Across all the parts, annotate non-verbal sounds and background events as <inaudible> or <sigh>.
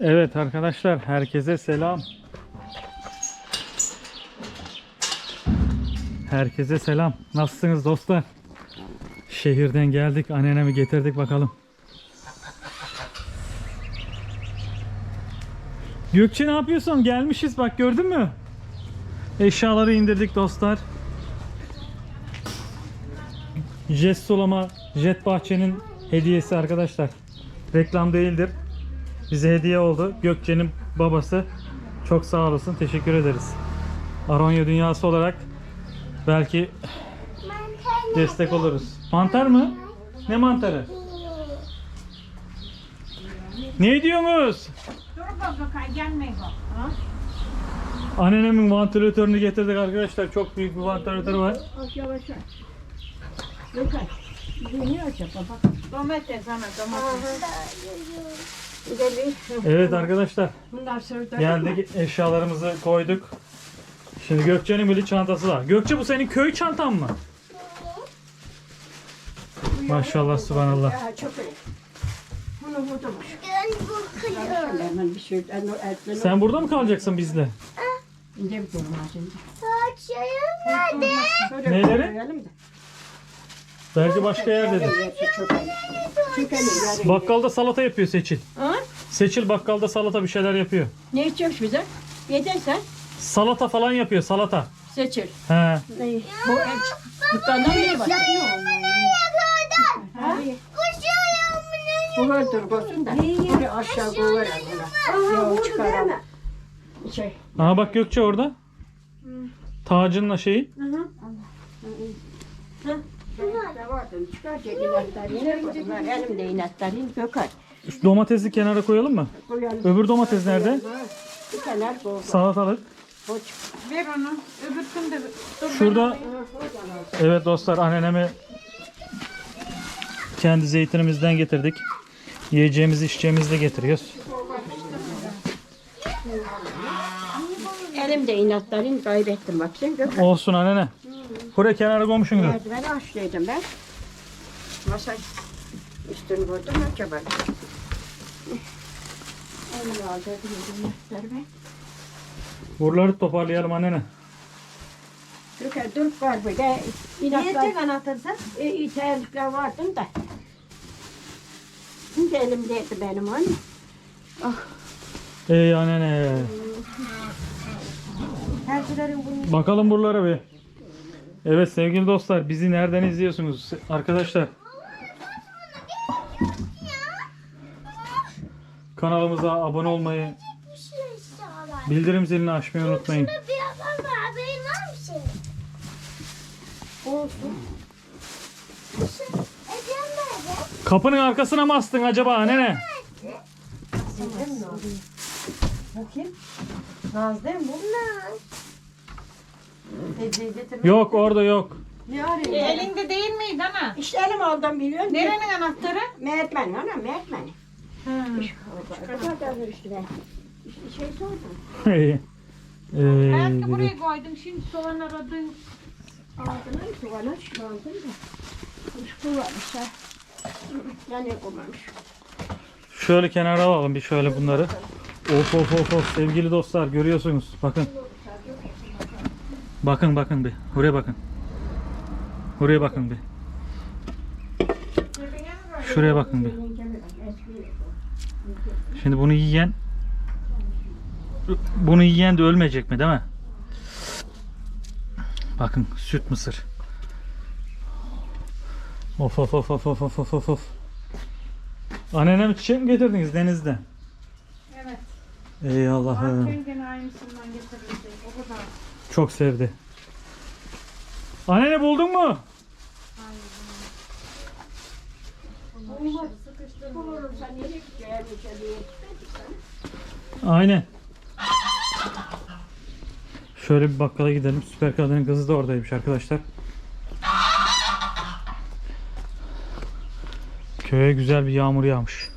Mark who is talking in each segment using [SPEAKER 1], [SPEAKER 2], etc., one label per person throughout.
[SPEAKER 1] Evet arkadaşlar herkese selam. Herkese selam. Nasılsınız dostlar? Şehirden geldik. Annenemi getirdik bakalım. Gökçe ne yapıyorsun? Gelmişiz bak gördün mü? Eşyaları indirdik dostlar. Jet sulama, jet bahçenin hediyesi arkadaşlar. Reklam değildir. Bize hediye oldu. Gökçe'nin babası. Çok sağ olasın. Teşekkür ederiz. Aronya dünyası olarak belki destek oluruz. Mantar mı? Ne mantarı? Ne diyorsunuz?
[SPEAKER 2] Dur bak bakayım gelmeyin bak.
[SPEAKER 1] Vantilatörünü getirdik arkadaşlar. Çok büyük bir vantilatörü var.
[SPEAKER 3] Yavaş baba?
[SPEAKER 2] Domates ana domates.
[SPEAKER 3] Gidelim.
[SPEAKER 1] Evet arkadaşlar.
[SPEAKER 3] Bunlar.
[SPEAKER 1] Geldik eşyalarımızı koyduk. Şimdi Gökçe'nin böyle çantası var. Gökçe bu senin köy çantan mı? Maşallah subhanallah.
[SPEAKER 3] Ya çok iyi. Bunu vurdurmuş. Hemen bir şey.
[SPEAKER 1] Sen burada mı kalacaksın bizle?
[SPEAKER 3] İnce bir şimdi.
[SPEAKER 4] Saçlarım nerede?
[SPEAKER 1] Neleri? Belki başka yerde de.
[SPEAKER 3] Hepsi çok iyi. Çünkü yarın-
[SPEAKER 1] Bakkalda salata yapıyor Seçil.
[SPEAKER 3] Ha?
[SPEAKER 1] Seçil bakkalda salata bir şeyler yapıyor.
[SPEAKER 3] Ne içiyormuş bize? Yediysen
[SPEAKER 1] Salata falan yapıyor salata.
[SPEAKER 3] seçil.
[SPEAKER 1] He.
[SPEAKER 3] Ne? Bu el dükkandan ne var? Ha? Bu öldür koysun da. Buraya aşağı koyar buna. Yağı çıkaralım. Şey.
[SPEAKER 1] Aha bak Gökçe orada. Tacınla şeyi.
[SPEAKER 3] Ne vardı? Çıkaracak. Elimde.
[SPEAKER 1] Şu domatesi kenara koyalım mı?
[SPEAKER 3] Koyalım.
[SPEAKER 1] Öbür domates nerede?
[SPEAKER 3] Bir kenar koy.
[SPEAKER 1] Salatalık.
[SPEAKER 2] Ver onu. Öbür gün de dur.
[SPEAKER 1] Şurada evet dostlar anneme kendi zeytinimizden getirdik. Yiyeceğimizi içeceğimizi de getiriyoruz.
[SPEAKER 3] Elimde inatlarını kaybettim bak sen.
[SPEAKER 1] Olsun annene. Buraya kenara koymuşsundur.
[SPEAKER 3] Merdiveni açtıydım ben. Masa üstünü koydum acaba. Elimi aldırdım ben.
[SPEAKER 1] Buraları toparlayalım annene.
[SPEAKER 3] Gökar dur var burada. İnatlar.
[SPEAKER 2] anahtarı sen?
[SPEAKER 3] E, iterlikler vardı da. Şimdi elimdeydi benim anne.
[SPEAKER 1] Ey annene.
[SPEAKER 2] Terzilerin bunu.
[SPEAKER 1] Bakalım buralara bir. Evet sevgili dostlar bizi nereden izliyorsunuz arkadaşlar? Kanalımıza abone olmayı, bildirim zilini açmayı unutmayın. Kapının arkasına mı astın acaba annene?
[SPEAKER 2] Bakayım. Naz değil mi bu?
[SPEAKER 4] Naz.
[SPEAKER 1] Yok orada yok.
[SPEAKER 2] Ne arıyorsun? E, elinde değil miydi ana?
[SPEAKER 3] İşte elim aldım biliyorsun.
[SPEAKER 2] Nerenin anahtarı?
[SPEAKER 3] Mertmen ana mertmen.
[SPEAKER 2] Ha.
[SPEAKER 3] Kadar üstüne. İşte şey sordum.
[SPEAKER 1] Ey,
[SPEAKER 2] Belki
[SPEAKER 1] ey,
[SPEAKER 2] buraya koydum. Şimdi soğan aradın.
[SPEAKER 3] Aldın ay soğanı şu aldım da. Kuş kullanmış ha. Yani kullanmış.
[SPEAKER 1] Şöyle kenara alalım bir şöyle bunları. Of of of of sevgili dostlar görüyorsunuz. Bakın. Bakın bakın bir. Buraya bakın. Buraya bakın bir. Şuraya bakın bir. Şimdi bunu yiyen bunu yiyen de ölmeyecek mi değil mi? Bakın süt mısır. Of of of of of of of of. Annene mi çiçek mi getirdiniz denizden?
[SPEAKER 2] Evet.
[SPEAKER 1] Ey Allah'ım.
[SPEAKER 2] Ben aynısından getirdim. O kadar.
[SPEAKER 1] Çok sevdi. Annene buldun mu? Aynen. Şöyle bir bakkala gidelim. Süper kadının kızı da oradaymış arkadaşlar. Köye güzel bir yağmur yağmış.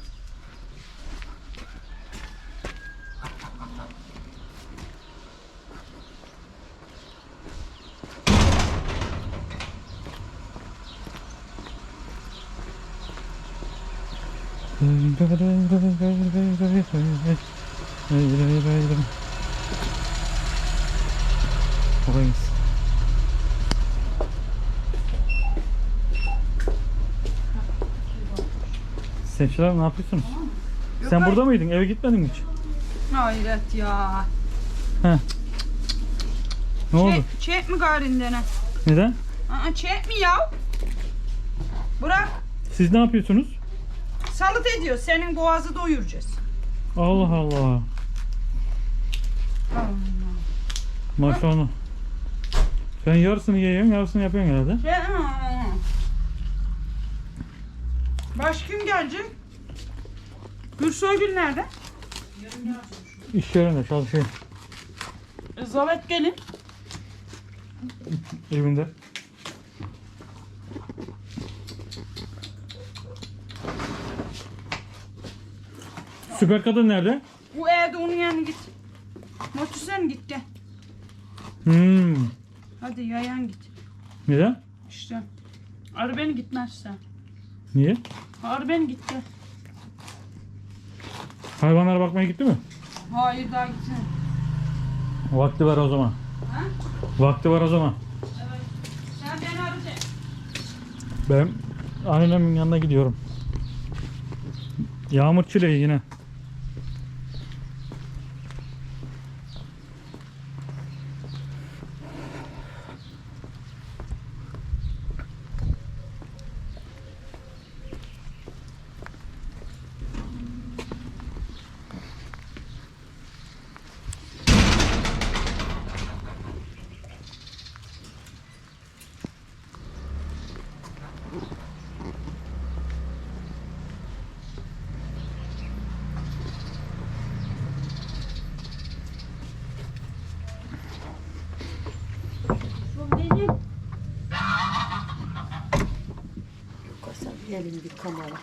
[SPEAKER 1] Orayız. Seçiler ne yapıyorsunuz? Sen burada mıydın? Eve gitmedin mi hiç?
[SPEAKER 5] Hayret ya.
[SPEAKER 1] Ne oldu?
[SPEAKER 5] Çek, çek mi garindene?
[SPEAKER 1] Neden?
[SPEAKER 5] Aa, çek mi ya? Bırak.
[SPEAKER 1] Siz ne yapıyorsunuz?
[SPEAKER 5] Salıt ediyor. Senin boğazı doyuracağız.
[SPEAKER 1] Allah Allah. Maşallah. Sen yarısını yiyorsun, yarısını yapıyorsun herhalde.
[SPEAKER 5] Aa. Baş kim gelecek? Gürsoygül nerede?
[SPEAKER 1] İş yerinde çalışıyor.
[SPEAKER 5] Zavet gelin.
[SPEAKER 1] Evinde. Süper kadın nerede?
[SPEAKER 5] Bu evde onun yanına git. Motu sen git gel.
[SPEAKER 1] Hmm.
[SPEAKER 5] Hadi yayan git.
[SPEAKER 1] Neden?
[SPEAKER 5] İşte. Arı beni gitmezsen.
[SPEAKER 1] Niye?
[SPEAKER 5] Arı beni git gel.
[SPEAKER 1] Hayvanlara bakmaya gitti mi?
[SPEAKER 5] Hayır daha gitsin.
[SPEAKER 1] Vakti var o zaman.
[SPEAKER 5] Ha?
[SPEAKER 1] Vakti var o zaman.
[SPEAKER 5] Evet. Sen beni arayacaksın.
[SPEAKER 1] Ben annemin yanına gidiyorum. Yağmur çileği yine.
[SPEAKER 2] Koysam elin bir kamera.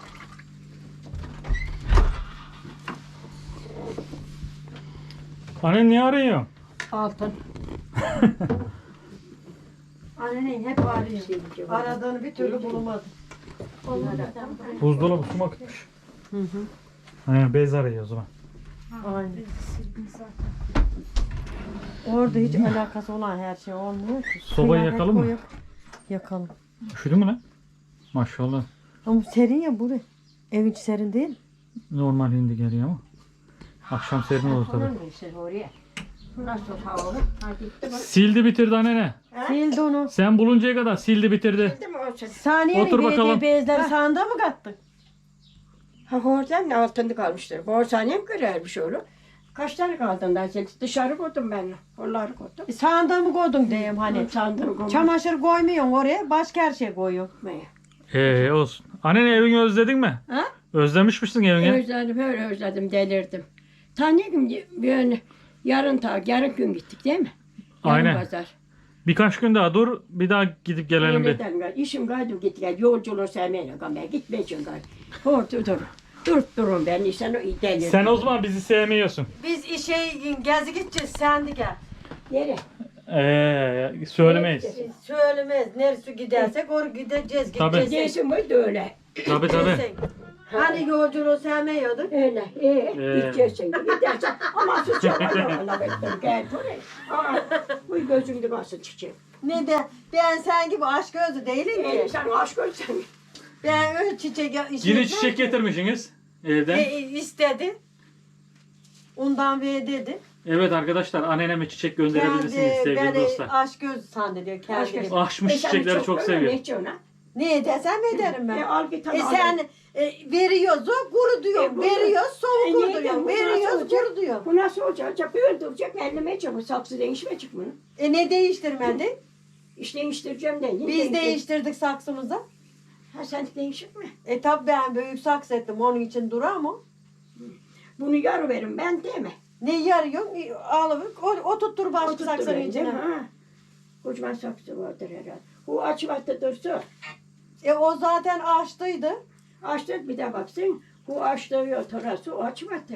[SPEAKER 1] Anne niye arıyor?
[SPEAKER 3] Altın. <laughs>
[SPEAKER 2] Annen hep arıyor. Aradığını bir türlü bulamadı.
[SPEAKER 1] Buzdolabı su mu akıtmış?
[SPEAKER 2] Hı hı.
[SPEAKER 1] He, bez arıyor o zaman.
[SPEAKER 2] Aynen. Orada hiç alakası olan her şey olmuyor ki.
[SPEAKER 1] Sobayı
[SPEAKER 2] hep
[SPEAKER 1] yakalım mı?
[SPEAKER 2] koyup- Yakalım.
[SPEAKER 1] Üşüdü mü lan? Maşallah.
[SPEAKER 2] Ama serin ya burası. Ev hiç serin değil.
[SPEAKER 1] Normal hindi geliyor ama. Akşam serin olur tabii.
[SPEAKER 3] oraya. Nasıl havalı? Ha gitti bak.
[SPEAKER 1] Sildi bitirdi anne.
[SPEAKER 2] Sildi onu.
[SPEAKER 1] Sen buluncaya kadar sildi bitirdi.
[SPEAKER 3] Gitti mi o sen?
[SPEAKER 2] Saniyenin
[SPEAKER 1] Otur bakalım.
[SPEAKER 2] bezleri sağında mı kattın?
[SPEAKER 3] Ha hortan altında kalmıştır. Borsanem kırarmış oğlum. Kaç tane kaldın daha sen? Dışarı koydum ben. Onları koydum.
[SPEAKER 2] E, Sağında mı koydun diyeyim hani.
[SPEAKER 3] Sandım koydum.
[SPEAKER 2] Çamaşır koymuyorsun oraya. Başka her şey koyuyorsun.
[SPEAKER 1] Ee olsun. Annen evini özledin mi?
[SPEAKER 3] Ha?
[SPEAKER 1] Özlemiş misin evini?
[SPEAKER 3] Özledim, öyle özledim, delirdim. Tanıyorum bir yarın ta, yarın gün gittik değil mi? Yarın
[SPEAKER 1] Aynen.
[SPEAKER 3] pazar.
[SPEAKER 1] Birkaç gün daha dur. Bir daha gidip gelelim bir.
[SPEAKER 3] İşim gaydı git gel. Yolculuğu sevmeyle gel. Gitmeyeceğim gal. Orada dur. Durup durun ben. Sen o delirdim.
[SPEAKER 1] Sen o zaman bizi sevmiyorsun.
[SPEAKER 2] Biz işe gezi gideceğiz. Sen de gel.
[SPEAKER 3] Nereye?
[SPEAKER 1] Ee, söylemeyiz.
[SPEAKER 2] Söylemez. Neresi gidersek oraya gideceğiz.
[SPEAKER 1] Tabii.
[SPEAKER 2] Gideceğiz.
[SPEAKER 3] Değilsin buydu öyle.
[SPEAKER 1] Tabii tabii.
[SPEAKER 2] Hani yolculuğu sevmiyorduk.
[SPEAKER 3] Öyle. Ee,
[SPEAKER 1] Ee.
[SPEAKER 3] gideceksin. Gidersin. Ama sus çabuk. Allah bekler. Gel buraya. Aa, bu gözümde kalsın çiçeğim.
[SPEAKER 2] Ne de ben sen gibi aşk gözü değilim
[SPEAKER 3] Ee,
[SPEAKER 2] ki.
[SPEAKER 3] sen aşk ölsen.
[SPEAKER 2] Ben öyle çiçek
[SPEAKER 1] Yine çiçek getirmişsiniz evden.
[SPEAKER 2] E, istedi. Ondan ve dedi.
[SPEAKER 1] Evet arkadaşlar anneme çiçek gönderebilirsiniz
[SPEAKER 2] Kendi
[SPEAKER 1] sevgili
[SPEAKER 2] beni
[SPEAKER 1] dostlar.
[SPEAKER 2] aşk gözü sandı diyor kendi
[SPEAKER 3] Aşk
[SPEAKER 2] gibi.
[SPEAKER 3] gözü.
[SPEAKER 1] Açmış
[SPEAKER 3] E,
[SPEAKER 1] çiçekleri çok seviyor.
[SPEAKER 3] Ne içiyorsun?
[SPEAKER 2] Ne edersem ederim ben.
[SPEAKER 3] E, al bir tane
[SPEAKER 2] E
[SPEAKER 3] al.
[SPEAKER 2] sen e, veriyoruz o kuru diyor.
[SPEAKER 3] E, bu-
[SPEAKER 2] veriyoruz
[SPEAKER 3] E,
[SPEAKER 2] soğuk
[SPEAKER 3] niye
[SPEAKER 2] kuru diyor. Veriyoruz kuru diyor.
[SPEAKER 3] Bu nasıl olacak? Acaba böyle duracak, elleme çabuk, saksı değişmeyecek bunu.
[SPEAKER 2] E ne değiştirmedi?
[SPEAKER 3] İşte değiştireceğim de.
[SPEAKER 2] Biz
[SPEAKER 3] değiştir-
[SPEAKER 2] değiştirdik saksımızı.
[SPEAKER 3] Ha sen değişik mi?
[SPEAKER 2] E tabi ben büyük saks ettim onun için durar mı?
[SPEAKER 3] Bunu yarı verin ben değil mi?
[SPEAKER 2] Ne yarıyor? E, Alıp o, oturttur başka
[SPEAKER 3] Oturttu
[SPEAKER 2] saksının
[SPEAKER 3] beni, değil
[SPEAKER 2] içine.
[SPEAKER 3] mi? Ha. Kocaman saksı vardır herhalde. Bu açıvatta dursun.
[SPEAKER 2] E o zaten açtıydı.
[SPEAKER 3] Açtı bir de baksın. Bu açtığı yok orası o açıvatta.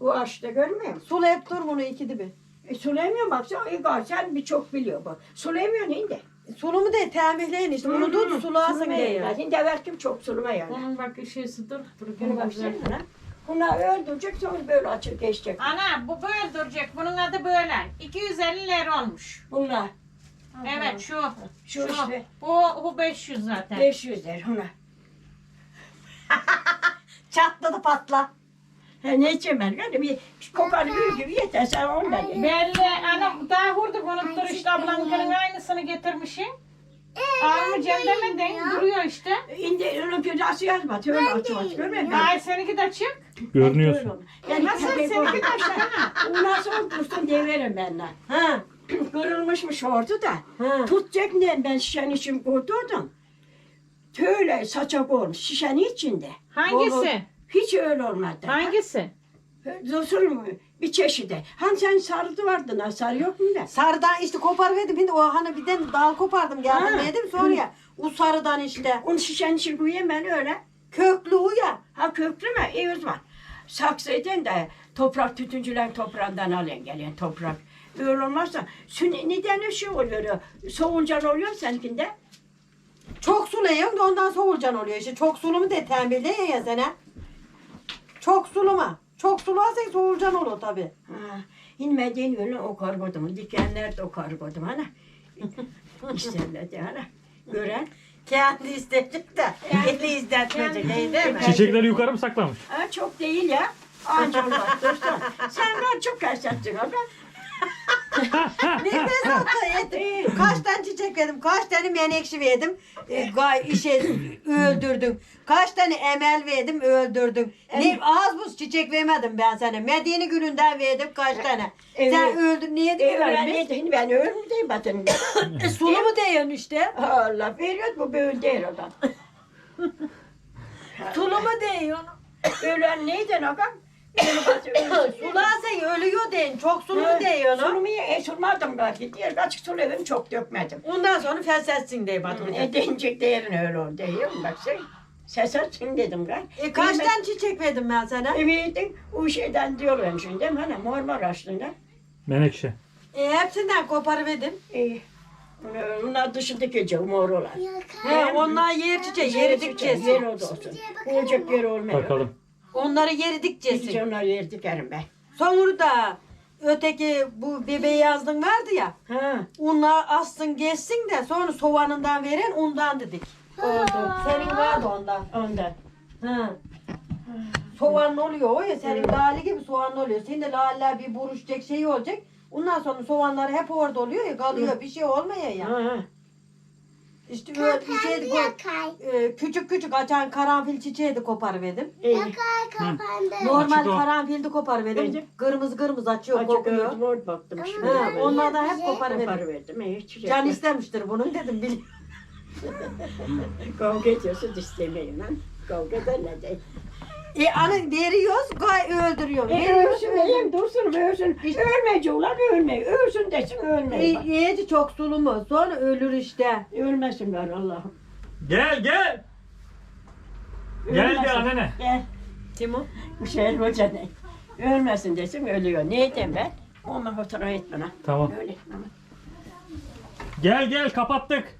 [SPEAKER 3] Bu açtı görmüyor musun?
[SPEAKER 2] Sul hep dur bunu iki dibi.
[SPEAKER 3] E, Süleyman baksana e, sen birçok biliyor bu. Süleyman indi.
[SPEAKER 2] Sulumu de tembihleyin işte. Bunu tut sulasın diye.
[SPEAKER 3] yani. Şimdi evvelkim çok suluma yani.
[SPEAKER 5] Bunun bak şeysi dur. Dur
[SPEAKER 3] Bunu baksana. Bunlar öldürecek sonra böyle açıp geçecek.
[SPEAKER 5] Ana bu böyle duracak. Bunun adı böyle. 250 lira olmuş.
[SPEAKER 3] Bunlar
[SPEAKER 5] Evet şu.
[SPEAKER 3] şu
[SPEAKER 5] Şu.
[SPEAKER 3] işte
[SPEAKER 5] Bu, bu 500 zaten.
[SPEAKER 3] 500 lira bunlar. <laughs>
[SPEAKER 2] Çatladı patla.
[SPEAKER 3] Ha, ne içeyim ben? Yani bir kokanı bir gibi yeter sen ondan ye.
[SPEAKER 5] Belli. Ana daha hurduk unuttur işte ablamın aynısını getirmişim. Almayacağım demedin. Duruyor işte.
[SPEAKER 3] İndi onun cezası yazmadı. Öyle açık açık görmüyor musun?
[SPEAKER 5] Ay seninki de açık.
[SPEAKER 1] Görünüyorsun.
[SPEAKER 3] Yani
[SPEAKER 5] Nasıl
[SPEAKER 3] köpek
[SPEAKER 5] seninki
[SPEAKER 3] oldu.
[SPEAKER 5] de açık ana.
[SPEAKER 3] O nasıl dursun deverim ben lan.
[SPEAKER 2] Ha. <clears throat>
[SPEAKER 3] Kırılmışmış ordu da.
[SPEAKER 2] Ha.
[SPEAKER 3] Tutacak ne ben şişenin için kurturdum. Öyle saçak olmuş şişenin içinde.
[SPEAKER 5] Hangisi?
[SPEAKER 3] Hiç öyle olmadı.
[SPEAKER 5] Hangisi?
[SPEAKER 3] Dursun mu? Bir çeşidi. Hani sen sarıdı vardı lan sarı yok mu da?
[SPEAKER 2] Sarıdan işte koparıverdim. Şimdi o hani bir de dal kopardım geldim
[SPEAKER 3] Ha.
[SPEAKER 2] yedim sonra ya. O sarıdan işte.
[SPEAKER 3] Onu şişenin için koyayım ben öyle.
[SPEAKER 2] Köklü o ya.
[SPEAKER 3] Ha köklü mü? İyi o zaman. Saksıydın da toprak tütüncüler toprağından alın gelen toprak. Öyle olmazsa neden şey oluyor? Soğuncan oluyor seninkinde.
[SPEAKER 2] Çok sulayon da ondan soğurcan oluyor işte. Çok sulu mu de tembihleyin ya sana. Çok suluma. Çok sularsan soğurcan olur tabi.
[SPEAKER 3] Ha, inmediğin yönü o kargodumu. Dikenler de o kargodum ana. <laughs> İsterlerdi ana. Gören.
[SPEAKER 2] Kendi isteyecek de. Eli izletmeyecek. değil mi?
[SPEAKER 1] Çiçekleri yukarı mı saklamış?
[SPEAKER 3] Ha, çok değil ya. Anca dostum. Sen var çok kaçacaksın ama.
[SPEAKER 2] Ne mesafı yedim. Kaç tane çiçek verdim. Kaç tane menekşe verdim. E, gay işe öldürdüm. Kaç tane emel verdim öldürdüm. Ne az buz çiçek vermedim ben sana. Medine gününden verdim kaç tane. Sen
[SPEAKER 3] Evet.
[SPEAKER 2] öldün niye diye vermiş?
[SPEAKER 3] neydi? Ben ölmeyeyim batın. <coughs>
[SPEAKER 2] E, sulu mu diyorsun işte?
[SPEAKER 3] Allah veriyor bu böyle değil adam.
[SPEAKER 2] Sulu mu diyorsun?
[SPEAKER 3] Ölen neydi ağam? Öyle.
[SPEAKER 2] Sularsan ölüyor deyin. Çok sulu mu diyorsun?
[SPEAKER 3] Sulumu e, sulmadım belki. Diğer kaçık suluyorum çok dökmedim.
[SPEAKER 2] Ondan sonra feshetsin diye Batu.
[SPEAKER 3] E denecek değerin öyle oldu. Değil mi? Bak sen. Ses açsın dedim ben.
[SPEAKER 2] E, kaç tane çiçek verdim ben sana?
[SPEAKER 3] Eviydin o şeyden diyorum şimdi değil mi? Hani mor mor açtığında.
[SPEAKER 1] Menekşe.
[SPEAKER 2] E, hepsinden koparıverdim.
[SPEAKER 3] E, bunlar dışındaki gece mor olan.
[SPEAKER 2] He, onlar yer çiçeği, yeri
[SPEAKER 3] Yer
[SPEAKER 2] dikçesi.
[SPEAKER 3] o da olsun. Olacak yer olmuyor.
[SPEAKER 1] Bakalım.
[SPEAKER 2] Onları yeri
[SPEAKER 3] Biz onları yer dikerim ben.
[SPEAKER 2] Sonra da öteki bu bebeği yazdın vardı ya.
[SPEAKER 3] Ha,
[SPEAKER 2] Onunla astın geçsin de sonra soğanından veren ondan dedik.
[SPEAKER 3] oldu.
[SPEAKER 2] Senin vardı ondan.
[SPEAKER 3] Ondan.
[SPEAKER 2] Ha. Soğan oluyor o ya senin lale gibi soğan oluyor. Senin de lale bir buruşacak şey olacak. Ondan sonra soğanlar hep orada oluyor ya kalıyor bir şey olmuyor ya.
[SPEAKER 3] Ha.
[SPEAKER 2] İşte öyle bir şeydi ko-
[SPEAKER 4] Yakay.
[SPEAKER 2] e, küçük küçük açan karanfil çiçeği de koparıverdim.
[SPEAKER 3] İyi.
[SPEAKER 4] Yakay kapandı.
[SPEAKER 2] Normal
[SPEAKER 1] Açık o.
[SPEAKER 2] karanfil de koparıverdim.
[SPEAKER 3] Verdim.
[SPEAKER 2] Kırmızı kırmızı açıyor
[SPEAKER 3] Acı
[SPEAKER 2] kokuyor.
[SPEAKER 3] gördüm orada baktım şimdi.
[SPEAKER 2] Ha, onlardan hep koparıverdim.
[SPEAKER 3] Koparıverdim. İyi, çiçek.
[SPEAKER 2] Can istemiştir bunun dedim. Bil
[SPEAKER 3] Kavga ediyorsun istemeyin lan. Kavga ederler de.
[SPEAKER 2] E ana veriyoruz gay öldürüyor.
[SPEAKER 3] E,
[SPEAKER 2] Veriyoruz
[SPEAKER 3] ölsün
[SPEAKER 2] öldürüyor.
[SPEAKER 3] diyeyim dursun ölsün. Ölmeyecek ulan ölmeyi. Ölsün desin ölmeyi.
[SPEAKER 2] E, yiyeci çok sulu mu? Sonra ölür işte.
[SPEAKER 3] Ölmesin ben Allah'ım.
[SPEAKER 1] Gel gel. Gel
[SPEAKER 3] Ölmesin.
[SPEAKER 1] gel annene.
[SPEAKER 3] Gel.
[SPEAKER 2] Timo.
[SPEAKER 3] Bu şey hoca ne? Ölmesin desin ölüyor. Neyden ben? Onunla fotoğraf et bana.
[SPEAKER 1] Tamam.
[SPEAKER 3] Öyle.
[SPEAKER 1] Gel gel kapattık.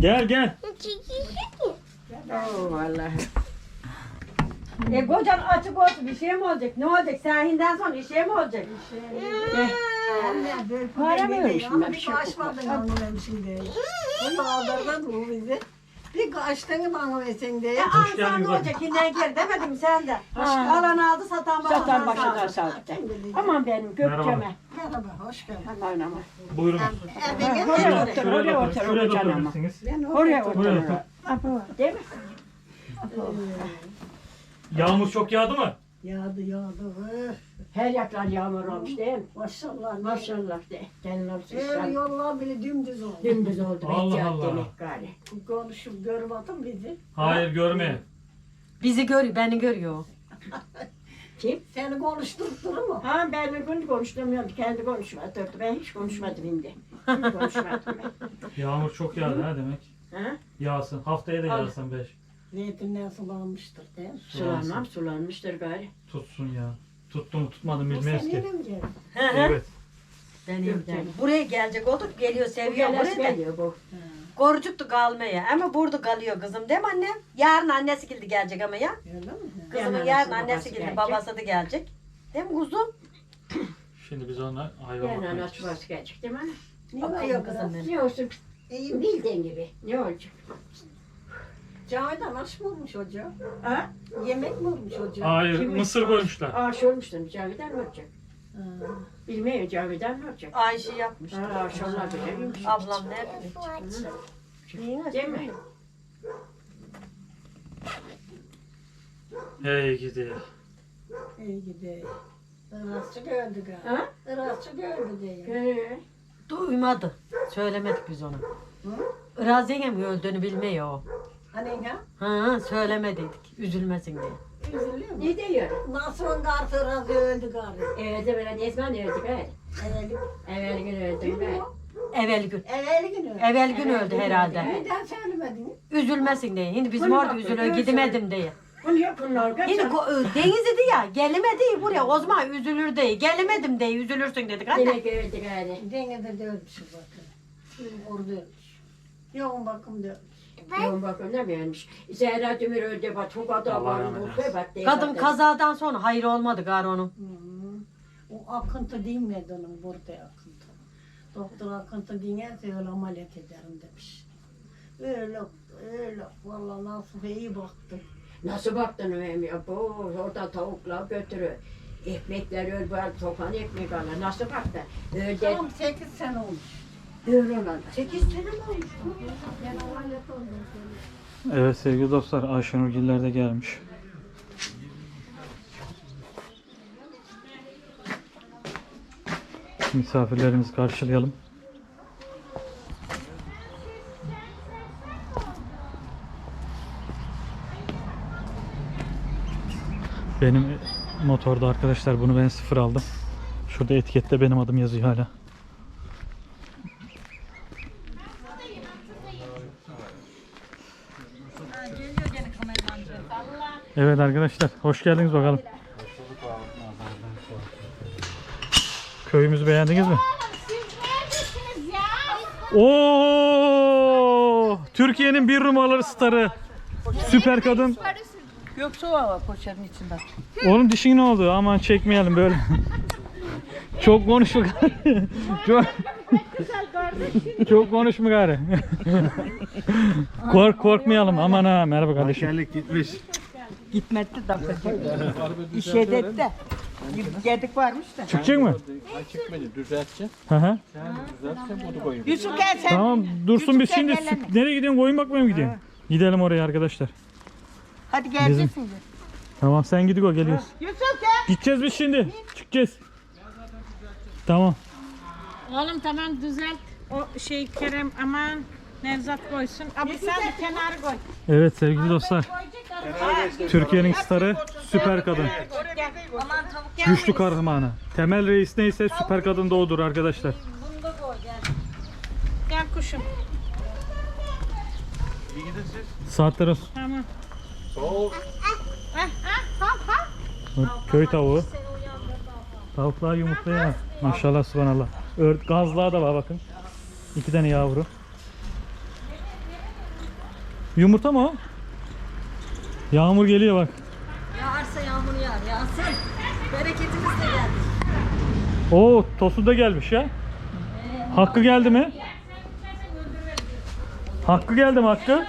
[SPEAKER 1] Gel gel.
[SPEAKER 3] Oo vallahi.
[SPEAKER 2] E kocan açık olsun bir şey mi olacak? Ne olacak? Sahinden sonra bir şey mi olacak?
[SPEAKER 3] Gel. Para mı ölmüşüm ben? Bir şey yok.
[SPEAKER 6] Bir kaçtığını bana versen de.
[SPEAKER 2] E
[SPEAKER 1] geldin
[SPEAKER 2] ansan ne olacak? Hinden gel demedim sen de.
[SPEAKER 3] Ha.
[SPEAKER 2] Alan aldı satan başına
[SPEAKER 3] Satan başına sağlık. de. Aman benim gökçeme.
[SPEAKER 6] Merhaba, hoş geldin.
[SPEAKER 3] Aman aman.
[SPEAKER 1] Buyurun.
[SPEAKER 3] Oraya otur,
[SPEAKER 1] Şuraya
[SPEAKER 3] oraya otur,
[SPEAKER 1] otur. Şuraya da
[SPEAKER 3] oraya ama.
[SPEAKER 1] oturabilirsiniz.
[SPEAKER 3] Oraya otur.
[SPEAKER 1] Buraya otur.
[SPEAKER 3] Değil mi?
[SPEAKER 1] Yağmur çok yağdı mı?
[SPEAKER 6] Yağdı yağdı.
[SPEAKER 3] Her yaklar yağmur olmuş değil mi?
[SPEAKER 6] Maşallah.
[SPEAKER 3] Maşallah de. Gelin olsun
[SPEAKER 6] Öyle
[SPEAKER 3] sen.
[SPEAKER 6] yollar bile dümdüz oldu.
[SPEAKER 3] Dümdüz oldu.
[SPEAKER 1] Allah
[SPEAKER 3] ihtiyat
[SPEAKER 1] Allah.
[SPEAKER 3] demek gari.
[SPEAKER 6] Konuşup görmedim bizi.
[SPEAKER 1] Hayır görme.
[SPEAKER 2] Bizi görüyor, beni görüyor. <laughs>
[SPEAKER 3] Kim?
[SPEAKER 6] Seni konuşturttur mu?
[SPEAKER 3] Ha ben bir gün konuşturamıyorum. Kendi konuşmadı. Ben hiç konuşmadım şimdi. Hiç konuşmadım ben.
[SPEAKER 1] Yağmur çok yağdı ha demek.
[SPEAKER 3] Ha?
[SPEAKER 1] Yağsın. Haftaya da
[SPEAKER 3] Al.
[SPEAKER 1] yağsın beş.
[SPEAKER 6] Zeytinler sulanmıştır değil mi?
[SPEAKER 3] Sulanmam, sulanmıştır gari.
[SPEAKER 1] Tutsun ya. Tuttu mu tutmadı mı
[SPEAKER 6] Bu
[SPEAKER 1] bilmeyiz ki.
[SPEAKER 6] senin mi geldi?
[SPEAKER 1] Evet.
[SPEAKER 2] Deneyim
[SPEAKER 3] Gökçen.
[SPEAKER 2] Buraya gelecek olduk. Geliyor seviyor buraya da.
[SPEAKER 3] geliyor bu.
[SPEAKER 2] Korucuktu kalmaya. Ama burada kalıyor kızım değil mi anne? Yarın annesi geldi gelecek ama ya.
[SPEAKER 6] Öyle mi?
[SPEAKER 2] Kızımın
[SPEAKER 3] Yarın
[SPEAKER 2] yarın
[SPEAKER 3] annesi,
[SPEAKER 2] annesi
[SPEAKER 3] babası
[SPEAKER 2] geldi
[SPEAKER 3] gelecek.
[SPEAKER 2] babası da gelecek. Değil mi kuzum?
[SPEAKER 1] Şimdi biz ona hayvan
[SPEAKER 3] Yani
[SPEAKER 1] bakmaya
[SPEAKER 3] anası
[SPEAKER 1] gideceğiz.
[SPEAKER 3] gelecek değil mi? anne?
[SPEAKER 6] Ne
[SPEAKER 2] Bakıyor kızım benim.
[SPEAKER 3] Ne olsun
[SPEAKER 6] İyi.
[SPEAKER 3] bildiğin gibi. Ne olacak?
[SPEAKER 6] Cahiden aç mı olmuş hoca?
[SPEAKER 3] Ha?
[SPEAKER 6] Yemek mi olmuş hoca?
[SPEAKER 1] Hayır
[SPEAKER 3] Kim-
[SPEAKER 1] mısır koymuşlar.
[SPEAKER 3] Ağaç olmuşsun. Caviden ne olacak?
[SPEAKER 6] Ha.
[SPEAKER 3] Bilmiyorum Caviden ne olacak?
[SPEAKER 2] Ayşe yapmış.
[SPEAKER 3] Ha, ağaç olmaz öyle miymiş?
[SPEAKER 2] Ablam nerede?
[SPEAKER 3] Değil mi?
[SPEAKER 1] Hey gidi.
[SPEAKER 6] İyi gidiyor. Irasçı gördü galiba.
[SPEAKER 3] Ha?
[SPEAKER 6] Irasçı gördü diye.
[SPEAKER 3] He.
[SPEAKER 2] Duymadı. Söylemedik biz ona. Iraz yengem öldüğünü bilmiyor o.
[SPEAKER 6] Hani ha?
[SPEAKER 2] Ha, söylemediydik. Üzülmesin diye.
[SPEAKER 6] Üzülüyor mu?
[SPEAKER 3] Ne diyor?
[SPEAKER 6] Nasıl kartı Iraz öldü galiba.
[SPEAKER 3] Evde böyle ne zaman öldük he?
[SPEAKER 6] Evvel,
[SPEAKER 3] Evvel gün ben.
[SPEAKER 6] o?
[SPEAKER 2] Evvel gün.
[SPEAKER 6] Evvel günü.
[SPEAKER 2] Evvel gün öldü
[SPEAKER 3] gün
[SPEAKER 2] herhalde.
[SPEAKER 3] öldü.
[SPEAKER 6] Neden söylemedin?
[SPEAKER 2] Üzülmesin diye. Şimdi bizim
[SPEAKER 3] Bunu
[SPEAKER 2] orada
[SPEAKER 3] bak,
[SPEAKER 2] üzülüyor
[SPEAKER 3] öyle
[SPEAKER 2] gidemedim diye.
[SPEAKER 3] Bunu yok bunlar
[SPEAKER 2] Şimdi
[SPEAKER 3] kaçar.
[SPEAKER 2] ko- e, Deniz dedi ya gelemedi buraya o zaman üzülür diye. Gelemedim diye üzülürsün dedik anne.
[SPEAKER 3] Demek öldük yani.
[SPEAKER 6] Denizde de ölmüş bakın. Orada ölmüş. Yoğun bakımda ölmüş.
[SPEAKER 3] Yoğun bakımda ölmüş? Zehra Dümür öldü bak çok adam
[SPEAKER 1] Allah
[SPEAKER 3] var.
[SPEAKER 1] rahmet eylesin.
[SPEAKER 3] bak,
[SPEAKER 2] Kadın kazadan sonra hayır olmadı gar onun.
[SPEAKER 6] Hı. O akıntı değil mi onun burada akıntı? Doktor akıntı dinlerse öyle ameliyat ederim demiş. Öyle öyle vallahi nasıl iyi baktı.
[SPEAKER 3] Nasıl baktın ya? Bu orada tavuklar götürüyor. Ekmekler öl var, sokan ekmek alır. Nasıl baktın? Öyle
[SPEAKER 6] Tam 8 sene olmuş.
[SPEAKER 3] Öyle olan.
[SPEAKER 2] 8 sene mi olmuş?
[SPEAKER 1] Evet sevgili dostlar Ayşenur Giller de gelmiş. Misafirlerimizi karşılayalım. Benim motorda arkadaşlar bunu ben sıfır aldım. Şurada etikette benim adım yazıyor hala. Evet arkadaşlar hoş geldiniz bakalım. Köyümüzü beğendiniz mi?
[SPEAKER 4] Siz neredesiniz ya?
[SPEAKER 1] Oo! Türkiye'nin bir numaralı starı. Süper kadın.
[SPEAKER 5] Göksuva var poşetin içinde.
[SPEAKER 1] Onun dişin ne oldu? Aman çekmeyelim böyle. Çok konuşma gari. Çok, çok konuşma gari. Kork korkmayalım. Aman ha merhaba kardeşim.
[SPEAKER 7] Askerlik gitmiş.
[SPEAKER 5] Gitmedi de. İşe dedi de. Gedik varmış da.
[SPEAKER 1] Çıkacak mı?
[SPEAKER 7] Ay çıkmadı düzelteceğim.
[SPEAKER 1] Hı hı.
[SPEAKER 7] Sen düzelteceğim bunu koyayım.
[SPEAKER 5] Yusuf gel sen.
[SPEAKER 1] Tamam dursun biz şimdi süp- nereye gidiyorsun? Koyun bakmaya mı gidiyorsun? Gidelim oraya arkadaşlar.
[SPEAKER 5] Hadi geleceksin.
[SPEAKER 1] Tamam sen gidip o geliyoruz.
[SPEAKER 5] Yusuf gel.
[SPEAKER 1] Gideceğiz biz şimdi. Çıkacağız. Tamam.
[SPEAKER 8] Oğlum tamam düzelt. O şey Kerem aman Nevzat koysun. Abi sen de kenara koy.
[SPEAKER 1] Evet sevgili dostlar. Türkiye'nin starı süper kadın.
[SPEAKER 8] Aman tavuk gel.
[SPEAKER 1] Güçlü kahramanı. Temel reis neyse süper kadın da odur arkadaşlar.
[SPEAKER 8] Gel kuşum.
[SPEAKER 7] İyi gidin siz.
[SPEAKER 1] Saatler olsun.
[SPEAKER 8] Tamam.
[SPEAKER 7] Soğuk.
[SPEAKER 1] Köy tavuğu. Tavuklar yumurtluyor. Maşallah subhanallah. Ör, gazlığa da var bakın. İki tane yavru. Yumurta mı o? Yağmur geliyor bak.
[SPEAKER 2] Yağarsa yağmur yağar. Yağsın. Bereketimiz de geldi.
[SPEAKER 1] Oo Tosu da gelmiş ya. Hakkı geldi mi? Hakkı geldi mi Hakkı?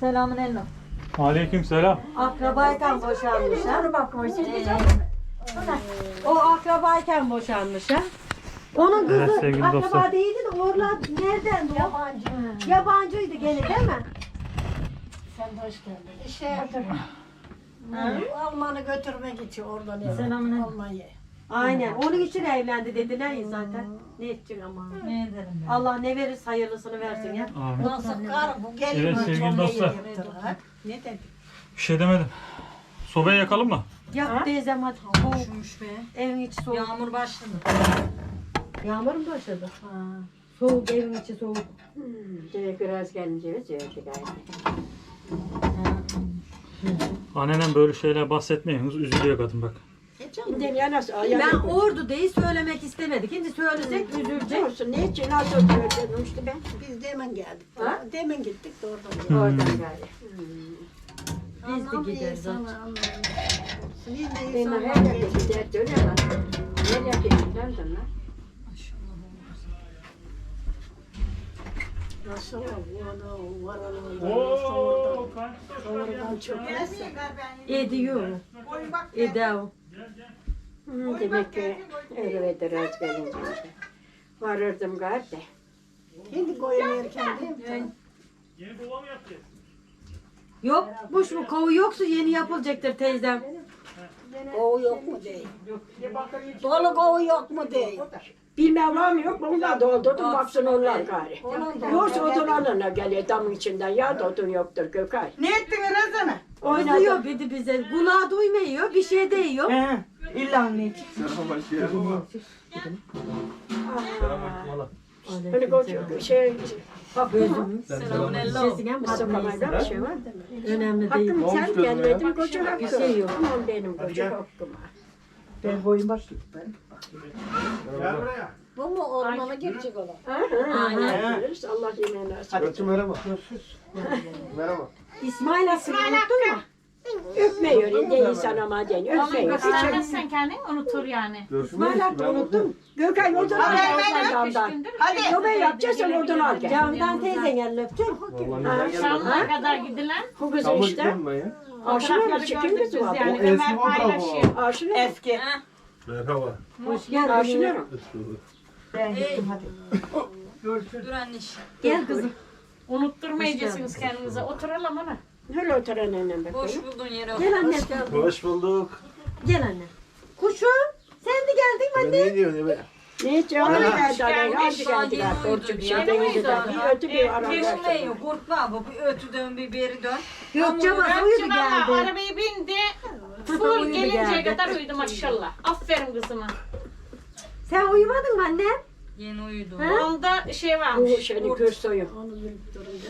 [SPEAKER 2] Selamun aleyküm.
[SPEAKER 1] Aleyküm selam.
[SPEAKER 2] Akrabayken boşanmış ha. Ee, O akrabayken boşanmış ha. Onun kızı
[SPEAKER 1] Evet, sevgili
[SPEAKER 2] akraba
[SPEAKER 1] dostlar.
[SPEAKER 2] değildi de oralar nereden o? Yabancı. Yabancıydı gene değil mi?
[SPEAKER 6] Sen de hoş geldin. İşe Alman'ı götürmek için oradan eve.
[SPEAKER 2] Selamün
[SPEAKER 6] Almanya.
[SPEAKER 2] Aynen. Onun için evlendi dediler ya zaten. Ne edecek ama. Ne ederim Allah ne verir hayırlısını versin ya.
[SPEAKER 1] Amin.
[SPEAKER 6] Nasıl kar bu geliyor.
[SPEAKER 1] Evet, sevgili
[SPEAKER 6] çok
[SPEAKER 1] dostlar.
[SPEAKER 6] Ne dedi?
[SPEAKER 1] Bir şey demedim. Sobayı yakalım mı?
[SPEAKER 2] Yak teyzem hadi. Soğuk. Evin içi soğuk. Yağmur başladı. Yağmur mu başladı? Ha. Soğuk evin içi soğuk.
[SPEAKER 3] Direkt biraz gelince biz aynı.
[SPEAKER 1] Annenem böyle şeyler bahsetmeyin. Üzülüyor kadın bak.
[SPEAKER 3] Şimdi ya nasıl
[SPEAKER 2] Ben
[SPEAKER 3] ayağını
[SPEAKER 2] ordu değil söylemek istemedik. Şimdi söylesek üzülecek.
[SPEAKER 3] Olsun ne için nasıl oturuyor işte ben.
[SPEAKER 6] Biz demin geldik.
[SPEAKER 3] Ha?
[SPEAKER 6] Demin gittik de oradan geldik.
[SPEAKER 3] Oradan gari.
[SPEAKER 2] Biz de gideriz.
[SPEAKER 6] Biz de
[SPEAKER 3] Ben
[SPEAKER 6] insanlar
[SPEAKER 3] her yerde
[SPEAKER 6] geçtik.
[SPEAKER 3] gider dönem lan. Nereye geçtiler lan?
[SPEAKER 6] Nasıl bu var oradan çökmezse.
[SPEAKER 2] Ediyor. Eder.
[SPEAKER 3] Hı, demek ki öyle biraz gelince. Varırdım gari de.
[SPEAKER 6] Erken değil mi?
[SPEAKER 1] Yeni kova mı yapacağız?
[SPEAKER 2] Yokmuş mu? Kovu yoksa yeni yapılacaktır teyzem.
[SPEAKER 6] Kovu yok mu değil. Dolu kovu yok mu değil.
[SPEAKER 3] Bilmem var mı yok mu? Onlar doldurdum baksın onlar gari. Yoksa odun alana geliyor damın içinden. Ya da odun yoktur Gökay.
[SPEAKER 5] Ne ettin Razana?
[SPEAKER 3] Oynadım.
[SPEAKER 2] Duyuyor bir de bize. Kulağı duymuyor. Bir şey değiyor.
[SPEAKER 5] He. İlla anneciğim.
[SPEAKER 3] Hani koca şey,
[SPEAKER 2] Gözümün sesine mi?
[SPEAKER 3] Sokamayla bir şey var.
[SPEAKER 2] Önemli değil.
[SPEAKER 3] Hakkım sen gelmedin koca hakkım.
[SPEAKER 2] Bir şey yok.
[SPEAKER 3] Aman benim koca.
[SPEAKER 5] Ben boyun baş.
[SPEAKER 6] Bu mu ormana girecek olan?
[SPEAKER 3] Aynen. Allah yemeğini nasip etsin.
[SPEAKER 7] merhaba. merhaba.
[SPEAKER 2] İsmail Asım'ı unuttun mu?
[SPEAKER 3] Öpmüyor. İnde insan ama den. Öpmüyor. Hiç
[SPEAKER 8] göstermezsen kendin unutur yani.
[SPEAKER 3] İsmail Hakkı unuttum. Gökay odun al gel sen damdan.
[SPEAKER 8] Hadi.
[SPEAKER 3] Yobe yapacaksan odun al gel.
[SPEAKER 2] Camdan teyzen el öpecek.
[SPEAKER 8] Şamlığa kadar gidilen
[SPEAKER 3] Bu kızı işte. Aşına mı çıkın
[SPEAKER 8] biz
[SPEAKER 3] var.
[SPEAKER 8] yani. Ömer paylaşıyor.
[SPEAKER 3] Aşına mı?
[SPEAKER 5] Eski.
[SPEAKER 7] Merhaba.
[SPEAKER 2] Hoş geldin.
[SPEAKER 3] Aşına mı?
[SPEAKER 5] Ben gittim hadi.
[SPEAKER 2] Gel kızım.
[SPEAKER 8] Unutturmayacaksınız kendinize. Oturalım ana.
[SPEAKER 3] Öyle oturan annem bakayım.
[SPEAKER 2] Gel anne.
[SPEAKER 7] Hoş bulduk.
[SPEAKER 2] Gel anne. Kuşum. Sen de geldin mi anne?
[SPEAKER 7] Ne diyorsun be?
[SPEAKER 3] Ne ona geldi anne. Hadi geldiler. Korktu bir şey denizde. Bir ötü bir ara versin.
[SPEAKER 9] Korkma bu bir ötüdön bir beri dön.
[SPEAKER 2] Gökçe bak uyudu
[SPEAKER 8] Gökçe valla
[SPEAKER 2] geldi.
[SPEAKER 8] arabaya bindi. Full
[SPEAKER 2] Uyudu
[SPEAKER 8] gelinceye
[SPEAKER 2] geldi.
[SPEAKER 8] kadar uyudu maşallah. Aferin kızıma.
[SPEAKER 2] Sen uyumadın mı anne?
[SPEAKER 9] Yeni uyudu.
[SPEAKER 2] Ha?
[SPEAKER 8] Onda şey
[SPEAKER 3] Bu
[SPEAKER 8] varmış.
[SPEAKER 3] şeyini gör soyu.
[SPEAKER 6] Onu bilip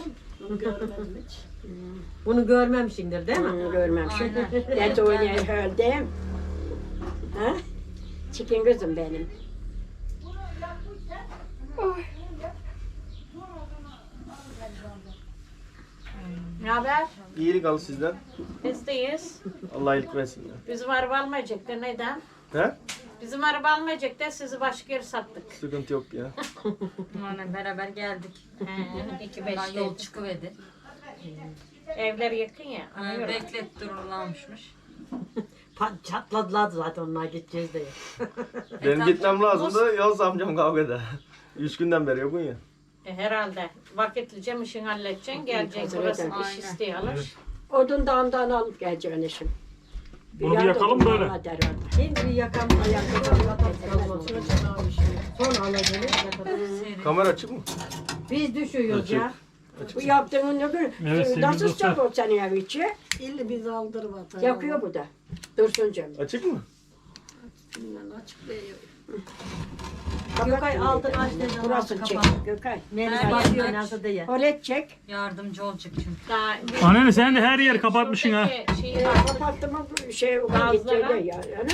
[SPEAKER 6] mi? Onu görmedim hiç.
[SPEAKER 2] Bunu görmemişsindir değil mi?
[SPEAKER 3] Hı, Görmem şimdi. Ne de oynayın herhalde. Ha? Çıkın kızım benim.
[SPEAKER 8] Ne haber?
[SPEAKER 7] İyilik al sizden.
[SPEAKER 8] Bizdeyiz.
[SPEAKER 7] Allah iyilik versin ya.
[SPEAKER 8] Bizim araba almayacak da neden?
[SPEAKER 7] He?
[SPEAKER 8] Bizim araba almayacak da sizi başka yere sattık.
[SPEAKER 7] Sıkıntı yok ya. <laughs>
[SPEAKER 9] Aynen beraber geldik.
[SPEAKER 8] He, iki beşte.
[SPEAKER 9] yol çıkıverdi.
[SPEAKER 8] Evler yakın ya. Anlıyorum.
[SPEAKER 9] beklet dururlarmışmış. <laughs>
[SPEAKER 2] Pa- Çatladılar zaten onlar gideceğiz diye. <laughs>
[SPEAKER 7] Benim gitmem lazımdı. Yalnız amcam kavga eder. Üç günden beri yokun ya.
[SPEAKER 8] E, herhalde. Vakitlice işini halledeceksin. Geleceksin. Burası iş
[SPEAKER 9] Aynen.
[SPEAKER 8] istiyorlar.
[SPEAKER 3] Odun dağından alıp geleceğin işim.
[SPEAKER 1] Bunu bir yakalım böyle.
[SPEAKER 2] Şimdi ayakta Sonra alacağız.
[SPEAKER 7] Kamera açık mı?
[SPEAKER 2] Biz düşüyoruz ya.
[SPEAKER 3] Bu yaptığın ne böyle?
[SPEAKER 1] Evet,
[SPEAKER 3] Nasıl o senin ev içi?
[SPEAKER 6] İlle biz aldırı vatan.
[SPEAKER 3] Yakıyor bu da. Dursun canım.
[SPEAKER 7] Açık mı?
[SPEAKER 6] Açık değil.
[SPEAKER 2] Gökay altın aç dedi.
[SPEAKER 3] Burası çek. Gökay.
[SPEAKER 2] Melis başlıyor
[SPEAKER 9] yerden
[SPEAKER 2] nasıl diye.
[SPEAKER 3] Olet çek.
[SPEAKER 9] Yardımcı olacak çünkü.
[SPEAKER 8] Daha,
[SPEAKER 1] Anneanne sen de her yeri kapatmışsın ha.
[SPEAKER 8] Şeyi var.
[SPEAKER 3] kapattım bu şey
[SPEAKER 8] Gazlara.
[SPEAKER 3] ya. Yani.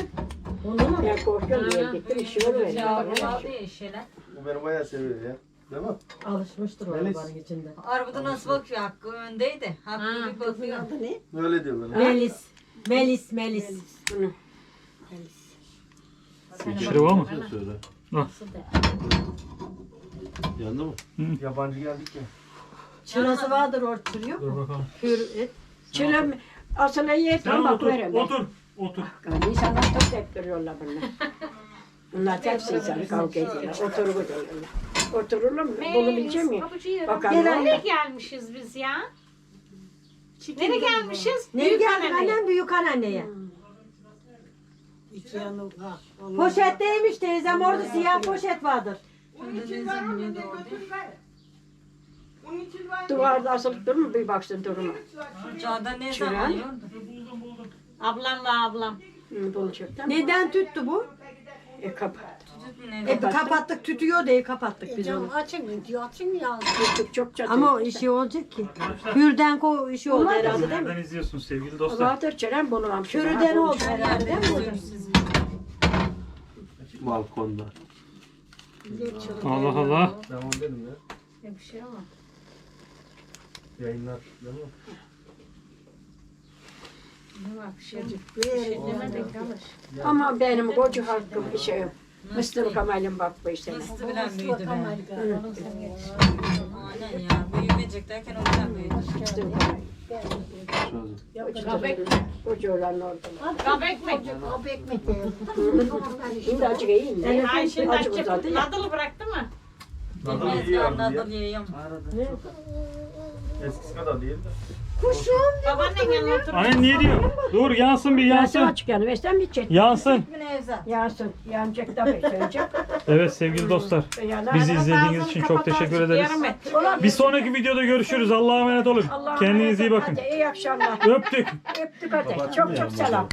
[SPEAKER 2] Onu mu?
[SPEAKER 3] Ben korkuyorum diye gittim. İşi olur öyle.
[SPEAKER 9] Yavrular diye şeyler.
[SPEAKER 7] Bu beni bayağı seviyor ya. Değil mi?
[SPEAKER 2] Alışmıştır o
[SPEAKER 7] Melis.
[SPEAKER 2] arabanın içinde.
[SPEAKER 9] Arabada nasıl bakıyor? Hakkı öndeydi. Hakkı
[SPEAKER 8] Ha,
[SPEAKER 9] bir bakıyor.
[SPEAKER 6] Adı ne?
[SPEAKER 7] Öyle diyor bana.
[SPEAKER 2] Melis. Melis, Melis.
[SPEAKER 1] Şırı var mı?
[SPEAKER 7] Söyle.
[SPEAKER 8] Nasıl de?
[SPEAKER 7] Yandı mı? Yabancı geldik ya.
[SPEAKER 2] Çırası vardır orada çırıyor
[SPEAKER 1] Dur bakalım.
[SPEAKER 2] Kür et.
[SPEAKER 3] Asılı
[SPEAKER 1] Sen
[SPEAKER 3] yetmem bak
[SPEAKER 1] otur,
[SPEAKER 3] verim.
[SPEAKER 1] otur, otur.
[SPEAKER 3] İnsanlar çok hep duruyorlar bunlar. Bunlar hepsi insan kavga ediyorlar. Oturup duruyorlar. Otururlar mı? Bunu bilecek miyim? Bakalım.
[SPEAKER 8] Nereye gelmişiz biz ya? Nereye gelmişiz?
[SPEAKER 2] Ne
[SPEAKER 8] Büyük
[SPEAKER 2] geldi
[SPEAKER 8] anneye.
[SPEAKER 2] annem büyük anneanneye.
[SPEAKER 6] İki yanı var. Vallahi.
[SPEAKER 2] Poşetteymiş teyzem orada siyah poşet vardır.
[SPEAKER 3] Duvarda asılıp durma bir baksın duruma.
[SPEAKER 9] Çağda ne zaman yiyordu?
[SPEAKER 8] Ablam ve ablam.
[SPEAKER 3] Hı, bulacak.
[SPEAKER 2] Neden tüttü bu?
[SPEAKER 3] E kapı.
[SPEAKER 2] E, kapattık tütüyor diye kapattık biz
[SPEAKER 6] Cam
[SPEAKER 2] onu.
[SPEAKER 6] açın diyor açın ya.
[SPEAKER 3] Çok çok çatı.
[SPEAKER 2] Ama o işi olacak ki. Hürden ko işi oldu herhalde değil mi?
[SPEAKER 1] Nereden izliyorsunuz sevgili dostlar?
[SPEAKER 3] Vardır Çelen bunu amşır.
[SPEAKER 2] Hürden oldu herhalde değil mi hocam?
[SPEAKER 7] Balkonda.
[SPEAKER 1] Allah Allah.
[SPEAKER 7] Devam edelim ya.
[SPEAKER 5] Bir şey ama.
[SPEAKER 7] Yayınlar. Değil mi?
[SPEAKER 5] Ne var bir şey, bir şey demedik.
[SPEAKER 3] Ama benim koca hakkım bir şey yok. Mısır kamalım bak bu işe.
[SPEAKER 9] Nasıl bilen büyüdü be. Aynen ya. Büyümeyecek derken o bilen büyüdü.
[SPEAKER 3] Koca olan orada.
[SPEAKER 5] Kap ekmek.
[SPEAKER 6] Kap ekmek.
[SPEAKER 3] Şimdi acık iyi mi?
[SPEAKER 5] Ay şimdi
[SPEAKER 3] Acık
[SPEAKER 5] açık. Nadılı bıraktı mı?
[SPEAKER 9] Bilmez ben nadıl yiyeyim.
[SPEAKER 7] Eskisi kadar değil de.
[SPEAKER 5] Babaannen yanına otur.
[SPEAKER 1] Anne niye diyor? Dur yansın bir
[SPEAKER 3] Yansın
[SPEAKER 1] yansın.
[SPEAKER 3] açık yanı versen çek?
[SPEAKER 1] Yansın.
[SPEAKER 9] Bir Nevzat.
[SPEAKER 3] Yansın. Yanacak tabii söyleyecek.
[SPEAKER 1] Evet sevgili dostlar.
[SPEAKER 3] Yanar.
[SPEAKER 1] Bizi izlediğiniz için çok teşekkür ederiz.
[SPEAKER 5] Yarım et.
[SPEAKER 1] Bir sonraki videoda görüşürüz. Allah'a emanet olun.
[SPEAKER 3] Allah'a
[SPEAKER 1] Kendinize iyi
[SPEAKER 3] emanet
[SPEAKER 1] bakın.
[SPEAKER 3] Hadi iyi akşamlar.
[SPEAKER 1] Öptük.
[SPEAKER 3] Öptük hadi. Çok çok selam.